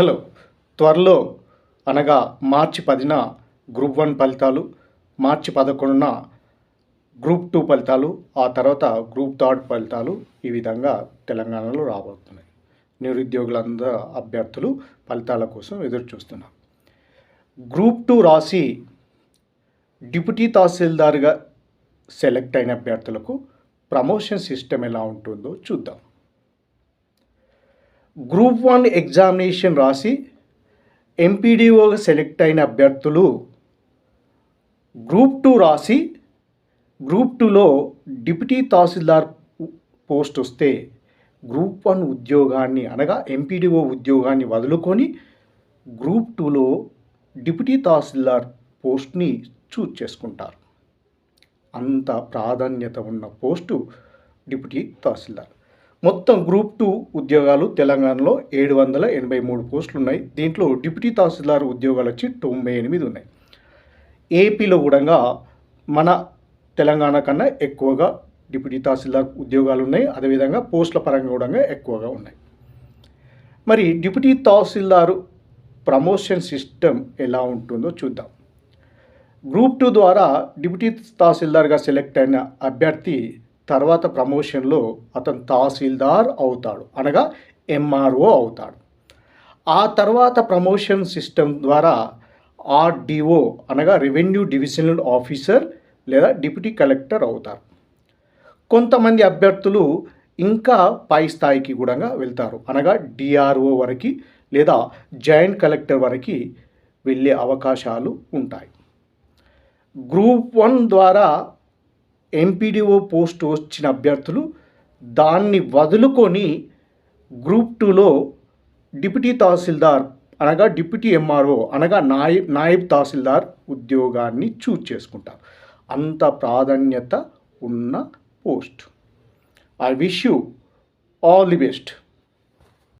Hello. త్వరలో అనగా మార్చి పదిన గ్రూప్ వన్ ఫలితాలు మార్చి పదకొండున గ్రూప్ టూ ఫలితాలు ఆ తర్వాత గ్రూప్ థర్డ్ ఫలితాలు ఈ విధంగా తెలంగాణలో రాబోతున్నాయి. నిరుద్యోగులందరూ అభ్యర్థులు ఫలితాల కోసం ఎదురు చూస్తున్నారు గ్రూప్ టూ రాసి డిప్యూటీ తహసీల్దార్గా సెలెక్ట్ అయిన అభ్యర్థులకు ప్రమోషన్ సిస్టమ్ ఎలా ఉంటుందో చూద్దాం. గ్రూప్ వన్ ఎగ్జామినేషన్ రాసి ఎంపీడీఓగా సెలెక్ట్ అయిన అభ్యర్థులు గ్రూప్ టూ రాసి గ్రూప్ టూలో డిప్యూటీ తహసీల్దార్ పోస్ట్ వస్తే గ్రూప్ వన్ ఉద్యోగాన్ని అనగా ఎంపీడీఓ ఉద్యోగాన్ని వదులుకొని గ్రూప్ టూలో డిప్యూటీ తహసీల్దార్ పోస్ట్ని చూజ్ చేసుకుంటారు. అంత ప్రాధాన్యత ఉన్న పోస్టు డిప్యూటీ తహసీల్దార్. మొత్తం గ్రూప్ టూ ఉద్యోగాలు తెలంగాణలో ఏడు వందల ఎనభై మూడు పోస్టులు ఉన్నాయి. దీంట్లో డిప్యూటీ తహసీల్దార్ ఉద్యోగాలు వచ్చి తొంభై ఎనిమిది ఉన్నాయి. ఏపీలో కూడా మన తెలంగాణ కన్నా ఎక్కువగా డిప్యూటీ తహసీల్దార్ ఉద్యోగాలు ఉన్నాయి. అదేవిధంగా పోస్టుల పరంగా కూడా ఎక్కువగా ఉన్నాయి. మరి డిప్యూటీ తహసీల్దారు ప్రమోషన్ సిస్టమ్ ఎలా ఉంటుందో చూద్దాం. గ్రూప్ టూ ద్వారా డిప్యూటీ తహసీల్దార్గా సెలెక్ట్ అయిన అభ్యర్థి తర్వాత ప్రమోషన్లో అతను తహసీల్దార్ అవుతాడు అనగా ఎంఆర్ఓ అవుతాడు. ఆ తర్వాత ప్రమోషన్ సిస్టమ్ ద్వారా ఆర్డిఓ అనగా రెవెన్యూ డివిజనల్ ఆఫీసర్ లేదా డిప్యూటీ కలెక్టర్ అవుతారు. కొంతమంది అభ్యర్థులు ఇంకా పై స్థాయికి కూడా వెళ్తారు అనగా డిఆర్ఓ వరకు లేదా జాయింట్ కలెక్టర్ వరకు వెళ్ళే అవకాశాలు ఉంటాయి. గ్రూప్ వన్ ద్వారా ఎంపీడీఓ పోస్ట్ వచ్చిన అభ్యర్థులు దాన్ని వదులుకొని గ్రూప్ టూలో డిప్యూటీ తహసీల్దార్ అనగా డిప్యూటీ ఎంఆర్ఓ అనగా నాయ నాయబ్ తహసీల్దార్ ఉద్యోగాన్ని చూజ్ చేసుకుంటారు. అంత ప్రాధాన్యత ఉన్న post. I wish you all the best.